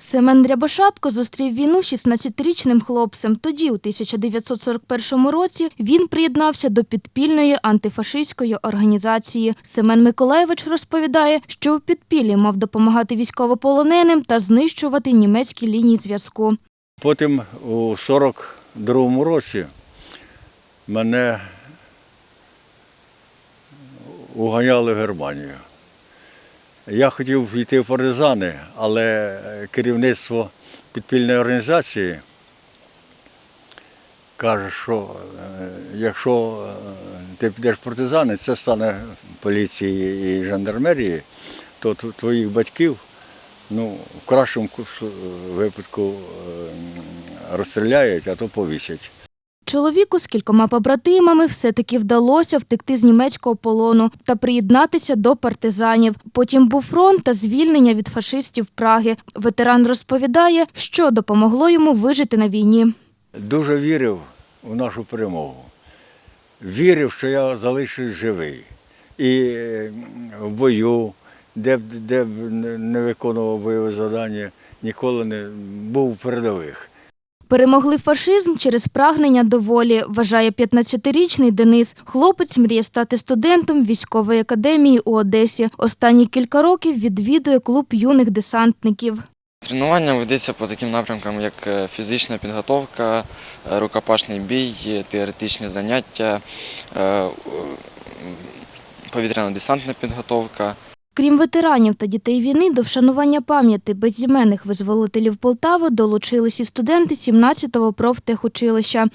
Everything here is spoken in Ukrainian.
Семен Рябошапко зустрів війну 16-річним хлопцем. Тоді, у 1941 році, він приєднався до підпільної антифашистської організації. Семен Миколаєвич розповідає, що у підпіллі мав допомагати військовополоненим та знищувати німецькі лінії зв'язку. Потім у 42-му році мене уганяли в Германію. Я хотів йти в партизани, але керівництво підпільної організації каже, що е, якщо е, ти підеш в партизани, це стане поліції і жандармерії, то твоїх батьків ну, в кращому випадку е, розстріляють, а то повісять. Чоловіку з кількома побратимами все-таки вдалося втекти з німецького полону та приєднатися до партизанів. Потім був фронт та звільнення від фашистів Праги. Ветеран розповідає, що допомогло йому вижити на війні. Дуже вірив у нашу перемогу. Вірив, що я залишусь живий. І е, в бою, де б де б не- виконував бойове завдання, ніколи не був передових. Перемогли фашизм через прагнення до волі, вважає 15-річний Денис. Хлопець мріє стати студентом військової академії у Одесі. Останні кілька років відвідує клуб юних десантників. Тренування ведеться по таким напрямкам, як е, фізична підготовка, е, рукопашний бій, теоретичні заняття, е, повітряно-десантна підготовка. Крім ветеранів та дітей війни, до вшанування пам'яті безіменних визволителів Полтави долучились і студенти 17-го профтехучилища.